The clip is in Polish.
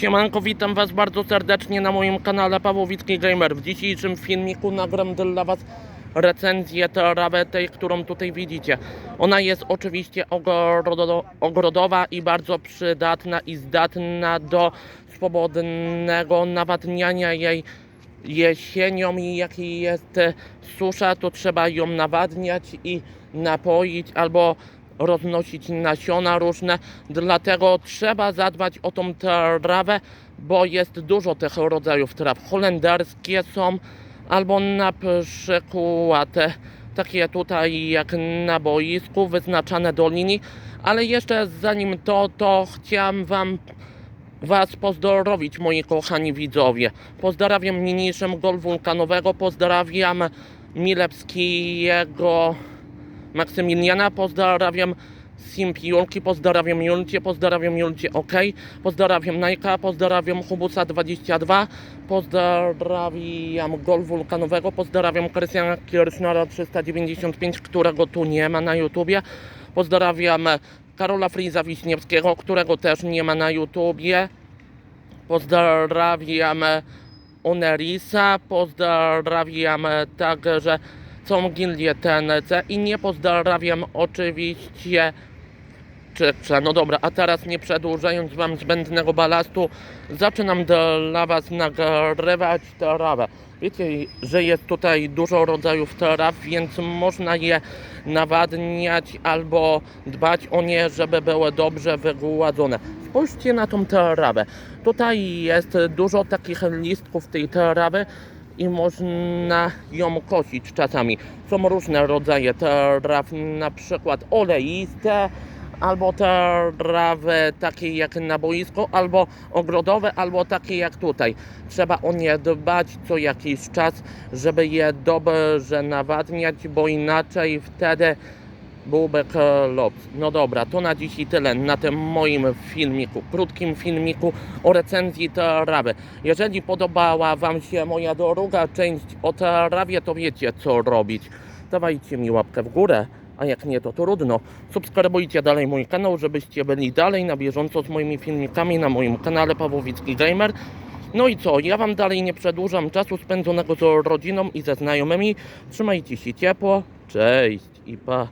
Siemanko, witam Was bardzo serdecznie na moim kanale Pawłowicki Gamer. W dzisiejszym filmiku nagram dla Was recenzję tej, którą tutaj widzicie. Ona jest oczywiście ogrodo, ogrodowa i bardzo przydatna i zdatna do swobodnego nawadniania jej jesienią i jak jest susza, to trzeba ją nawadniać i napoić albo roznosić nasiona różne. Dlatego trzeba zadbać o tą trawę, bo jest dużo tych rodzajów traw. Holenderskie są, albo na przykład e, takie tutaj jak na boisku, wyznaczane do linii. Ale jeszcze zanim to, to chciałem Wam Was pozdrowić, moi kochani widzowie. Pozdrawiam niniejszym gol wulkanowego, pozdrawiam Milewskiego Maksymiliana, pozdrawiam Simp Julki, pozdrawiam Julcie, pozdrawiam Julcie OK, pozdrawiam Najka, pozdrawiam Hubusa 22, pozdrawiam Gol Wulkanowego, pozdrawiam Krystiana Kirchnera 395, którego tu nie ma na YouTubie, pozdrawiam Karola Friza Wiśniewskiego, którego też nie ma na YouTubie, pozdrawiam Onerisa, pozdrawiam także całą gildię TNC i nie pozdrawiam oczywiście Czykcza. No dobra, a teraz nie przedłużając Wam zbędnego balastu, zaczynam dla Was nagrywać trawę. Wiecie, że jest tutaj dużo rodzajów traw, więc można je nawadniać albo dbać o nie, żeby były dobrze wygładzone. Spójrzcie na tą trawę. Tutaj jest dużo takich listków tej trawy i można ją kosić czasami. Są różne rodzaje traw, na przykład oleiste, albo trawy takie jak na albo ogrodowe, albo takie jak tutaj. Trzeba o nie dbać co jakiś czas, żeby je dobrze nawadniać, bo inaczej wtedy byłby klops. No dobra, to na dziś tyle na tym moim filmiku, krótkim filmiku o recenzji trawy. Jeżeli podobała Wam się moja druga część o trawie, to wiecie co robić. Dawajcie mi łapkę w górę, a jak nie to trudno. Subskrybujcie dalej mój kanał, żebyście byli dalej na bieżąco z moimi filmikami na moim kanale Pawłowicki Gamer. No i co, ja Wam dalej nie przedłużam czasu spędzonego z rodziną i ze znajomymi. Trzymajcie się ciepło, cześć i pa.